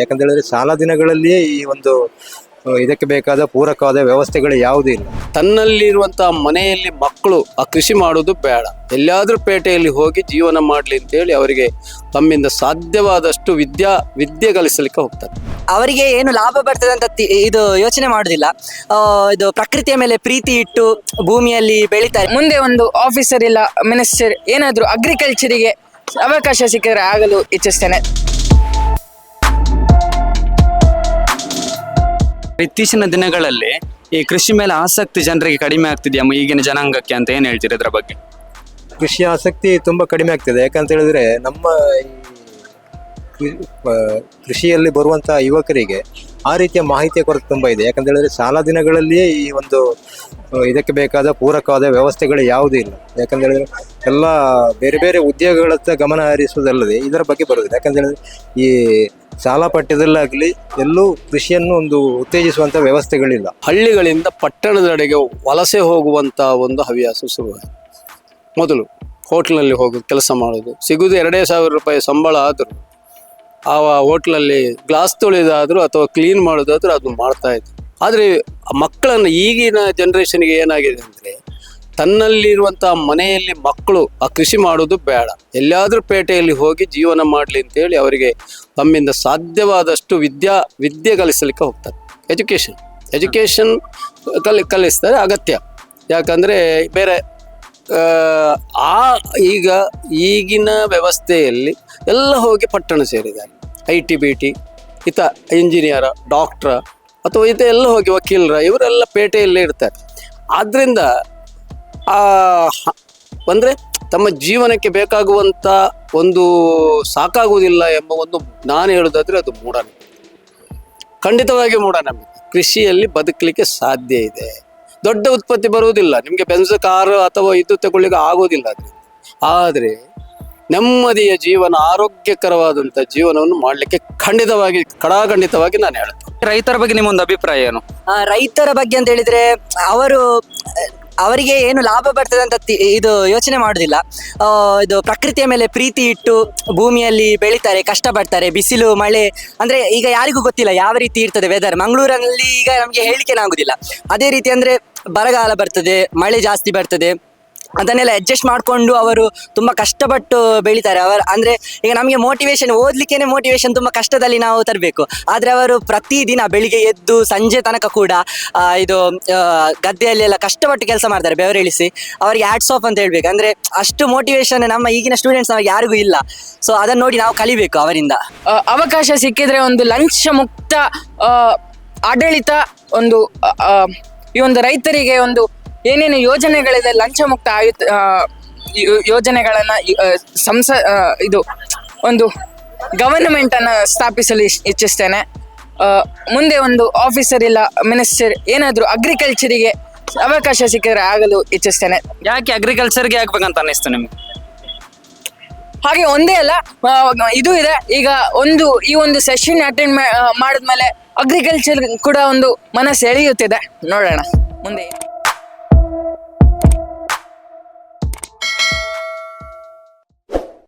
ಯಾಕಂತ ಹೇಳಿದ್ರೆ ಸಾಲ ದಿನಗಳಲ್ಲಿಯೇ ಈ ಒಂದು ಇದಕ್ಕೆ ಬೇಕಾದ ಪೂರಕವಾದ ವ್ಯವಸ್ಥೆಗಳು ಯಾವುದೂ ಇಲ್ಲ. ತನ್ನಲ್ಲಿರುವಂತಹ ಮನೆಯಲ್ಲಿ ಮಕ್ಕಳು ಆ ಕೃಷಿ ಮಾಡೋದು ಬೇಡ. ಎಲ್ಲಾದ್ರೂ ಪೇಟೆಯಲ್ಲಿ ಹೋಗಿ ಜೀವನ ಮಾಡಲಿ ಅಂತೇಳಿ ಅವರಿಗೆ ತಮ್ಮಿಂದ ಸಾಧ್ಯವಾದಷ್ಟು ವಿದ್ಯಾ ವಿದ್ಯೆ ಕಲಿಸಲಿಕ್ಕೆ ಹೋಗ್ತಾರೆ. ಅವರಿಗೆ ಏನು ಲಾಭ ಬರ್ತದೆ ಅಂತ ತಿ- ಇದು ಯೋಚನೆ ಮಾಡುದಿಲ್ಲ. ಆ, ಇದು ಪ್ರಕೃತಿಯ ಮೇಲೆ ಪ್ರೀತಿ ಇಟ್ಟು ಭೂಮಿಯಲ್ಲಿ ಬೆಳಿತಾರೆ. ಮುಂದೆ ಒಂದು ಆಫೀಸರ್ ಇಲ್ಲ ಮಿನಿಸ್ಟರ್ ಏನಾದರೂ ಅಗ್ರಿಕಲ್ಚರಿಗೆ ಅವಕಾಶ ಸಿಕ್ಕಿದ್ರೆ ಆಗಲು ಇಚ್ಛಿಸ್ತೇನೆ. ಇತ್ತೀಚಿನ ದಿನಗಳಲ್ಲಿ ಈ ಕೃಷಿ ಮೇಲೆ ಆಸಕ್ತಿ ಜನರಿಗೆ ಕಡಿಮೆ ಆಗ್ತಿದೆಯಾ ಈಗಿನ ಜನಾಂಗಕ್ಕೆ ಅಂತ ಏನು ಹೇಳ್ತೀರಿ ಇದರ ಬಗ್ಗೆ? ಕೃಷಿ ಆಸಕ್ತಿ ತುಂಬ ಕಡಿಮೆ ಆಗ್ತಿದೆ. ಯಾಕಂತ ಹೇಳಿದ್ರೆ ನಮ್ಮ ಕೃಷಿಯಲ್ಲಿ ಬರುವಂತಹ ಯುವಕರಿಗೆ ಆ ರೀತಿಯ ಮಾಹಿತಿಯ ಕೊರತೆ ತುಂಬ ಇದೆ. ಯಾಕಂತ ಹೇಳಿದ್ರೆ ಸಾಲ ದಿನಗಳಲ್ಲಿಯೇ ಈ ಒಂದು ಇದಕ್ಕೆ ಬೇಕಾದ ಪೂರಕವಾದ ವ್ಯವಸ್ಥೆಗಳು ಯಾವುದೂ ಇಲ್ಲ. ಯಾಕಂತ ಹೇಳಿದ್ರೆ ಎಲ್ಲ ಬೇರೆ ಬೇರೆ ಉದ್ಯೋಗಗಳತ್ತ ಗಮನ ಹರಿಸುವುದಲ್ಲದೆ ಇದರ ಬಗ್ಗೆ ಬರುವುದಿಲ್ಲ. ಯಾಕಂತ ಹೇಳಿದ್ರೆ ಈ ಸಾಲ ಪಠ್ಯದಲ್ಲಾಗಲಿ ಎಲ್ಲೂ ಕೃಷಿಯನ್ನು ಒಂದು ಉತ್ತೇಜಿಸುವಂಥ ವ್ಯವಸ್ಥೆಗಳಿಲ್ಲ. ಹಳ್ಳಿಗಳಿಂದ ಪಟ್ಟಣದೆಡೆಗೆ ವಲಸೆ ಹೋಗುವಂತ ಒಂದು ಹವ್ಯಾಸ ಶುರುವಾಯಿತು. ಮೊದಲು ಹೋಟ್ಲಲ್ಲಿ ಹೋಗೋದು ಕೆಲಸ ಮಾಡೋದು, ಸಿಗುದು ಎರಡೇ ಸಾವಿರ ರೂಪಾಯಿ ಸಂಬಳ ಆದರೂ, ಆ ಹೋಟ್ಲಲ್ಲಿ ಗ್ಲಾಸ್ ತೊಳೆದಾದರೂ ಅಥವಾ ಕ್ಲೀನ್ ಮಾಡೋದಾದ್ರೂ ಅದು ಮಾಡ್ತಾ ಇದ್ರು. ಆದರೆ ಮಕ್ಕಳನ್ನು ಈಗಿನ ಜನ್ರೇಷನ್ಗೆ ಏನಾಗಿದೆ ಅಂದರೆ ತನ್ನಲ್ಲಿರುವಂತಹ ಮನೆಯಲ್ಲಿ ಮಕ್ಕಳು ಆ ಕೃಷಿ ಮಾಡೋದು ಬೇಡ. ಎಲ್ಲಾದ್ರೂ ಪೇಟೆಯಲ್ಲಿ ಹೋಗಿ ಜೀವನ ಮಾಡಲಿ ಅಂತೇಳಿ ಅವರಿಗೆ ತಮ್ಮಿಂದ ಸಾಧ್ಯವಾದಷ್ಟು ವಿದ್ಯಾ ವಿದ್ಯೆ ಕಲಿಸಲಿಕ್ಕೆ ಹೋಗ್ತಾರೆ. ಎಜುಕೇಷನ್ ಎಜುಕೇಷನ್ ಕಲಿ ಕಲಿಸ್ತಾರೆ ಅಗತ್ಯ. ಯಾಕಂದರೆ ಬೇರೆ ಆ, ಆ ಈಗ ಈಗಿನ ವ್ಯವಸ್ಥೆಯಲ್ಲಿ ಎಲ್ಲ ಹೋಗಿ ಪಟ್ಟಣ ಸೇರಿದ್ದಾರೆ. ಐ ಟಿ ಬಿ ಟಿ ಇತ ಇಂಜಿನಿಯರ ಡಾಕ್ಟ್ರ ಅಥವಾ ಇತ ಎಲ್ಲ ಹೋಗಿ ವಕೀಲರ ಇವರೆಲ್ಲ ಪೇಟೆಯಲ್ಲೇ ಇರ್ತಾರೆ. ಆದ್ದರಿಂದ ಆ ಅಂದರೆ ತಮ್ಮ ಜೀವನಕ್ಕೆ ಬೇಕಾಗುವಂತ ಒಂದು ಸಾಕಾಗುವುದಿಲ್ಲ ಎಂಬ ಒಂದು ನಾನು ಹೇಳುದಾದ್ರೆ ಅದು ಮೂಢನಂಬಿಕೆ ಖಂಡಿತವಾಗಿ ಮೂಢನಂಬಿಕೆ ಕೃಷಿಯಲ್ಲಿ ಬದುಕಲಿಕ್ಕೆ ಸಾಧ್ಯ ಇದೆ. ದೊಡ್ಡ ಉತ್ಪತ್ತಿ ಬರುವುದಿಲ್ಲ. ನಿಮಗೆ ಬೆಂಜ ಕಾರು ಅಥವಾ ಇದು ತಗೊಳ್ಳಿಕ್ಕೆ ಆಗೋದಿಲ್ಲ ಅದರಿಂದ. ಆದರೆ ನೆಮ್ಮದಿಯ ಜೀವನ ಆರೋಗ್ಯಕರವಾದಂಥ ಜೀವನವನ್ನು ಮಾಡಲಿಕ್ಕೆ ಖಂಡಿತವಾಗಿ ಕಡಾಖಂಡಿತವಾಗಿ ನಾನು ಹೇಳ್ತೇನೆ. ರೈತರ ಬಗ್ಗೆ ನಿಮ್ಮೊಂದು ಅಭಿಪ್ರಾಯ ಏನು? ಆ, ರೈತರ ಬಗ್ಗೆ ಅಂತ ಹೇಳಿದ್ರೆ ಅವರು ಅವರಿಗೆ ಏನು ಲಾಭ ಬರ್ತದೆ ಅಂತ ಇದು ಯೋಚನೆ ಮಾಡುದಿಲ್ಲ. ಇದು ಪ್ರಕೃತಿಯ ಮೇಲೆ ಪ್ರೀತಿ ಇಟ್ಟು ಭೂಮಿಯಲ್ಲಿ ಬೆಳಿತಾರೆ, ಕಷ್ಟಪಡ್ತಾರೆ, ಬಿಸಿಲು, ಮಳೆ, ಅಂದ್ರೆ ಈಗ ಯಾರಿಗೂ ಗೊತ್ತಿಲ್ಲ ಯಾವ ರೀತಿ ಇರ್ತದೆ ವೆದರ್ ಮಂಗಳೂರಿನಲ್ಲಿ ಈಗ ನಮಗೆ ಹೇಳಿಕೆ ಆಗುದಿಲ್ಲ. ಅದೇ ರೀತಿ ಅಂದ್ರೆ ಬರಗಾಲ ಬರ್ತದೆ, ಮಳೆ ಜಾಸ್ತಿ ಬರ್ತದೆ. ಅದನ್ನೆಲ್ಲ ಅಡ್ಜಸ್ಟ್ ಮಾಡಿಕೊಂಡು ಅವರು ತುಂಬಾ ಕಷ್ಟಪಟ್ಟು ಬೆಳಿತಾರೆ. ಅವರು ಅಂದ್ರೆ ಈಗ ನಮಗೆ ಮೋಟಿವೇಶನ್ ಓದಲಿಕ್ಕೇ ಮೋಟಿವೇಶನ್ ತುಂಬಾ ಕಷ್ಟದಲ್ಲಿ ನಾವು ತರಬೇಕು. ಆದ್ರೆ ಅವರು ಪ್ರತಿದಿನ ಬೆಳಿಗ್ಗೆ ಎದ್ದು ಸಂಜೆ ತನಕ ಕೂಡ ಇದು ಗದ್ದೆಯಲ್ಲಿ ಎಲ್ಲ ಕಷ್ಟಪಟ್ಟು ಕೆಲಸ ಮಾಡ್ತಾರೆ. ಬೆವರಿಳಿಸಿ ಅವರಿಗೆ ಹ್ಯಾಟ್ಸ್ ಆಫ್ ಅಂತ ಹೇಳಬೇಕು. ಅಂದ್ರೆ ಅಷ್ಟು ಮೋಟಿವೇಶನ್ ನಮ್ಮ ಈಗಿನ ಸ್ಟೂಡೆಂಟ್ಸ್ ನಮಗೆ ಯಾರಿಗೂ ಇಲ್ಲ. ಸೊ ಅದನ್ನ ನೋಡಿ ನಾವು ಕಲಿಬೇಕು ಅವರಿಂದ. ಅವಕಾಶ ಸಿಕ್ಕಿದ್ರೆ ಒಂದು ಲಂಚ ಮುಕ್ತ ಆಡಳಿತ ಒಂದು ಈ ಒಂದು ರೈತರಿಗೆ ಒಂದು ಏನೇನು ಯೋಜನೆಗಳಿದೆ? ಲಂಚ ಮುಕ್ತ ಆಯುತ್ ಯೋಜನೆಗಳನ್ನ ಸಂಸ ಇದು ಒಂದು ಗವರ್ನಮೆಂಟ್ ಅನ್ನ ಸ್ಥಾಪಿಸಲು ಇಚ್- ಇಚ್ಛಿಸ್ತೇನೆ. ಮುಂದೆ ಒಂದು ಆಫೀಸರ್ ಇಲ್ಲ ಮಿನಿಸ್ಟರ್ ಏನಾದರೂ ಅಗ್ರಿಕಲ್ಚರಿಗೆ ಅವಕಾಶ ಸಿಕ್ಕಿದ್ರೆ ಆಗಲು ಇಚ್ಛಿಸ್ತೇನೆ. ಯಾಕೆ ಅಗ್ರಿಕಲ್ಚರ್ಗೆ ಆಗ್ಬೇಕಂತ ಅನ್ನಿಸ್ತು ನಿಮ್ಗೆ? ಹಾಗೆ ಒಂದೇ ಅಲ್ಲ ಇದು ಇದೆ. ಈಗ ಒಂದು ಈ ಒಂದು ಸೆಷನ್ ಅಟೆಂಡ್ ಮಾಡಿದ್ಮೇಲೆ ಅಗ್ರಿಕಲ್ಚರ್ ಕೂಡ ಒಂದು ಮನಸ್ಸು ಎಳೆಯುತ್ತಿದೆ ನೋಡೋಣ. ಮುಂದೆ